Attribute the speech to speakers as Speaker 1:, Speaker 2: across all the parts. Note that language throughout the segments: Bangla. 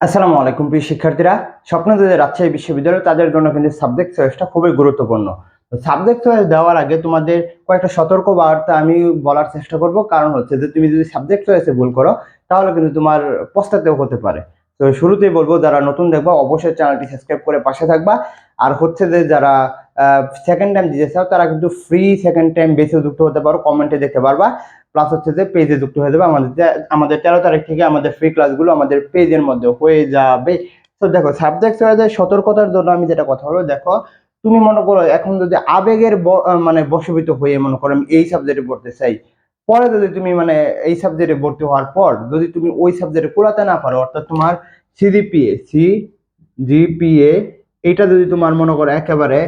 Speaker 1: আসসালামু আলাইকুম, প্রিয় শিক্ষার্থীরা। স্বপ্ন যে রাজশাহী বিশ্ববিদ্যালয়, তাদের জন্য কিন্তু সাবজেক্ট চয়েসটা খুবই গুরুত্বপূর্ণ। সাবজেক্ট চয়েস দেওয়ার আগে তোমাদের কয়েকটা সতর্ক বার্তা আমি বলার চেষ্টা করব। কারণ হচ্ছে যে, তুমি যদি সাবজেক্ট চয়েসে ভুল করো, তাহলে কিন্তু তোমার পস্তাতেও হতে পারে। তো শুরুতেই বলব, যারা নতুন দেখবা, অবশ্যই চ্যানেলটি সাবস্ক্রাইব করে পাশে থাকবা। আর হচ্ছে যে, যারা সেকেন্ড টাইম দিতে চাও, তারা কিন্তু ফ্রি সেকেন্ড টাইম বেশি যুক্ত হতে পারো কমেন্টে দেখতে পারবা। প্লাস হচ্ছে যে পেজে যুক্ত হয়ে যাবে আমাদের আমাদের তেরো তারিখ থেকে আমাদের ফ্রি ক্লাসগুলো আমাদের পেজের মধ্যে হয়ে যাবে। তো দেখো সাবজেক্ট চয়েসের সতর্কতার জন্য আমি যেটা কথা বলব, দেখো, তুমি মনে করো এখন যদি আবেগের মানে বশীভূত হয়ে মনে করো আমি এই সাবজেক্টে পড়তে চাই, পরে যদি তুমি মানে এই সাবজেক্টে ভর্তি হওয়ার পর যদি তুমি ওই সাবজেক্টে কুলাতে না পারো, অর্থাৎ তোমার সিজিপিএ সি জিপিএ এটা যদি তোমার মনে করো একেবারে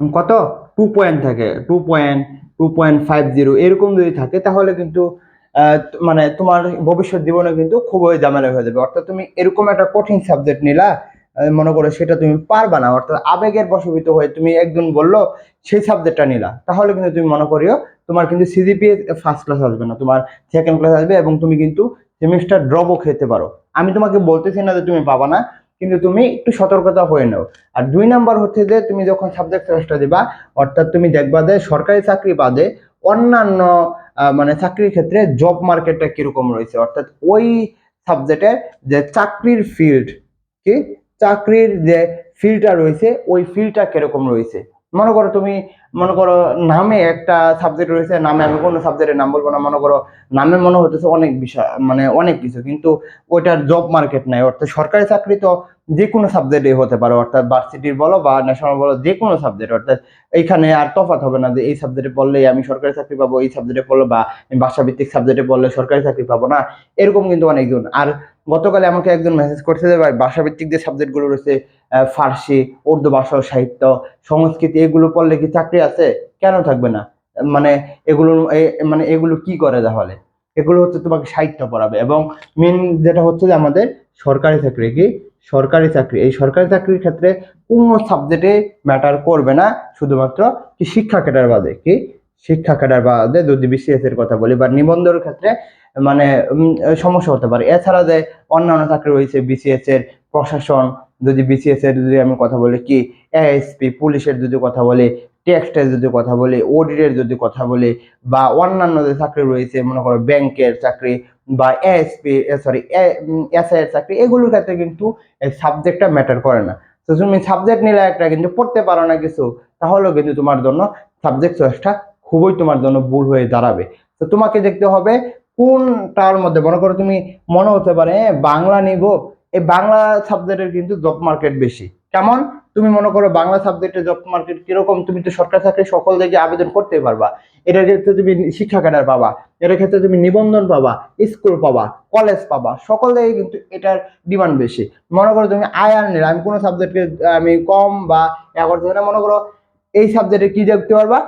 Speaker 1: কত? টু পয়েন্ট থাকে। Two point two point five zero এরকম যদি থাকে, তাহলে কিন্তু মানে তোমার ভবিষ্যৎ জীবনে কিন্তু খুবই ঝামেলা হয়ে যাবে। অর্থাৎ তুমি এরকম একটা কঠিন সাবজেক্ট নিলা মনে করো সেটা তুমি পারবা না। অর্থাৎ আবেগের বশীভূত হয়ে তুমি একজন বলল, সেই সাবজেক্টটা নিলা। তাহলে কিন্তু তুমি মনে করিও, তোমার কিন্তু সিজিপিএ ফার্স্ট ক্লাস আসবে না, তোমার সেকেন্ড ক্লাস আসবে এবং তুমি কিন্তু সেমিস্টার ড্রপও খেতে পারো। আমি তোমাকে বলতেছি না যে তুমি পাবা না। কিন্তু তুমি একটু সতর্কতা হয়ে নাও। আর দুই নাম্বার হচ্ছে যে, তুমি যখন সাবজেক্ট চেষ্টা দিবা, অর্থাৎ তুমি দেখবা যে, সরকারি চাকরি বাদে অন্যান্য মানে চাকরির ক্ষেত্রে জব মার্কেটটা কীরকম রয়েছে? অর্থাৎ ওই সাবজেক্টে যে চাকরির ফিল্ড কি? চাকরির যে ফিল্ডটা রয়েছে, ওই ফিল্ডটা কীরকম রয়েছে? মনে করো তুমি, মনে করো নামে একটা সাবজেক্ট রয়েছে, নামে আমি কোনো সাবজেক্টের নাম বলব না, মনে করো নামে মনে হতেছে অনেক বিষয় মানে অনেক কিছু, কিন্তু ওইটার জব মার্কেট নাই, অর্থাৎ সরকারি চাকরি তো যে কোনো সাবজেক্টে হতে পারে, অর্থাৎ ভার্সিটির বলো বা ন্যাশনাল বলো, যে কোনো সাবজেক্ট অর্থাৎ এইখানে আর তফাৎ হবে না যে এই সাবজেক্টে পড়লেই আমি সরকারি চাকরি পাবো, এই সাবজেক্টে পড়লে বা ভাষাভিত্তিক সাবজেক্টে পড়লে সরকারি চাকরি পাবো না, এরকম কিন্তু অনেকজন। আর গতকালে আমাকে একজন মেসেজ করছে যে, ভাই, ভাষাভিত্তিক যে সাবজেক্টগুলো রয়েছে ফার্সি, উর্দু ভাষা, সাহিত্য, সংস্কৃতি এগুলো পড়লে কি চাকরি আছে? কেন থাকবে না? মানে এগুলো মানে এগুলো কি করে তাহলে? এগুলো হচ্ছে তোমাকে সাহিত্য পড়াবে এবং মেন যেটা হচ্ছে যে আমাদের সরকারি চাকরি কি? সরকারি চাকরি। এই সরকারি চাকরির ক্ষেত্রে কোনো সাবজেক্টে ম্যাটার করবে না, শুধুমাত্র কি শিক্ষা ক্যাডার বাদে কি? শিক্ষা ক্যাডার বাদে যদি বিসিএস এর কথা বলি বা নিবন্ধনের ক্ষেত্রে মানে সমস্যা হতে পারে। এছাড়া যে অন্যান্য চাকরি রয়েছে বিসিএস এর প্রশাসন যদি বিসিএস এর যদি আমি কথা বলি কি এএসপি পুলিশের যদি কথা বলি টেক্সটের যদি কথা বলি অডিটের যদি কথা বলি বা অন্যান্য যে চাকরি রয়েছে মনে করো ব্যাংকের চাকরি বা এএসপি সরি এসআই এর চাকরি এগুলোর ক্ষেত্রে কিন্তু সাবজেক্টটা ম্যাটার করে না। তো তুমি সাবজেক্ট নিলে একটা কিন্তু পড়তে পারো না কিছু তাহলেও কিন্তু তোমার জন্য সাবজেক্ট চয়েসটা খুবই তোমার জন্য ভুল হয়ে দাঁড়াবে। তো তোমাকে দেখতে হবে কোনটার মধ্যে মনে করো তুমি মনে হতে পারে "হ্যাঁ, বাংলা নিব এই বাংলা সাবজেক্টের কিন্তু জব মার্কেট বেশি। কেমন? তুমি মনে করো বাংলা সাবজেক্টের জব মার্কেট কীরকম, তুমি তো সরকারি চাকরি সকল জায়গায় আবেদন করতে পারবা। এটার ক্ষেত্রে তুমি শিক্ষা ক্যাডার পাবা, এটার ক্ষেত্রে তুমি নিবন্ধন পাবা স্কুল পাবা কলেজ পাবা, সকল জায়গায় কিন্তু এটার ডিমান্ড বেশি। মনে করো তুমি আয়ার নিলে আমি কোনো সাবজেক্টকে আমি কম বা ইয়া করতে না, মনে করো এই সাবজেক্টে কি দেখতে পারবা?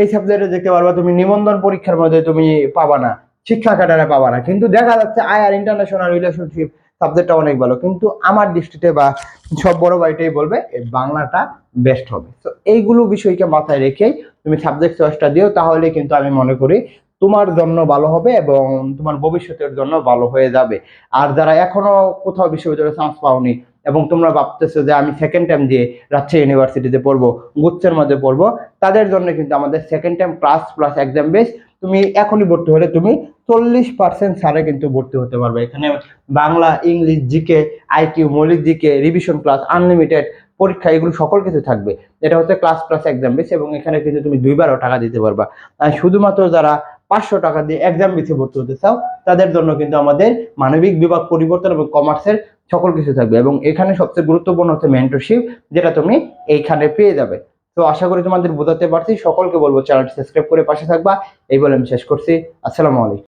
Speaker 1: এই সাবজেক্টে দেখতে পারবা তুমি নিবন্ধন পরীক্ষার মধ্যে তুমি পাবা না, শিক্ষা ক্যাডারে পাবা না। কিন্তু দেখা যাচ্ছে আয়ার ইন্টারন্যাশনাল রিলেশনশিপ সাবজেক্টটা অনেক ভালো। কিন্তু আমার দৃষ্টিতে বা সব বড় ভাইটাই বলবে বাংলাটা বেস্ট হবে। তো এইগুলো বিষয়কে মাথায় রেখেই তুমি সাবজেক্ট চয়েসটা দিও তাহলে কিন্তু আমি মনে করি তোমার জন্য ভালো হবে এবং তোমার ভবিষ্যতের জন্য ভালো হয়ে যাবে। আর যারা এখনও কোথাও বিশ্ববিদ্যালয়ে চান্স পাওনি এবং তোমরা ভাবতেছো যে আমি সেকেন্ড টাইম দিয়ে রাজশাহী ইউনিভার্সিটিতে পড়ব, গুচ্ছের মধ্যে পড়ব, তাদের জন্য কিন্তু আমাদের second time class plus exam base তুমি এখনই ভর্তি হলে তুমি চল্লিশ পার্সেন্ট ছাড়ে কিন্তু ভর্তি হতে পারবে। এখানে বাংলা, ইংলিশ, জিকে, আইকিউ, মৌলিক জিকে রিভিশন ক্লাস আনলিমিটেড পরীক্ষা, এগুলো সকল কিছু থাকবে। এটা হচ্ছে ক্লাস প্লাস এক্সাম বেস এবং এখানে কিন্তু তুমি দুইবারও টাকা দিতে পারবা। শুধুমাত্র যারা পাঁচশো টাকা দিয়ে এক্সাম বেসে ভর্তি হতে চাও, তাদের জন্য কিন্তু আমাদের মানবিক বিভাগ পরিবর্তন এবং কমার্সের সকল কিছু থাকবে। এবং এখানে সবচেয়ে গুরুত্বপূর্ণ হচ্ছে মেন্টরশিপ যেটা তুমি এইখানে পেয়ে যাবে। তো আশা করি তোমাদের বোঝাতে পারছি। সকলকে বলব চ্যানেলটি সাবস্ক্রাইব করে পাশে থাকবা। এই বলে আমি শেষ করছি। আসসালামু আলাইকুম।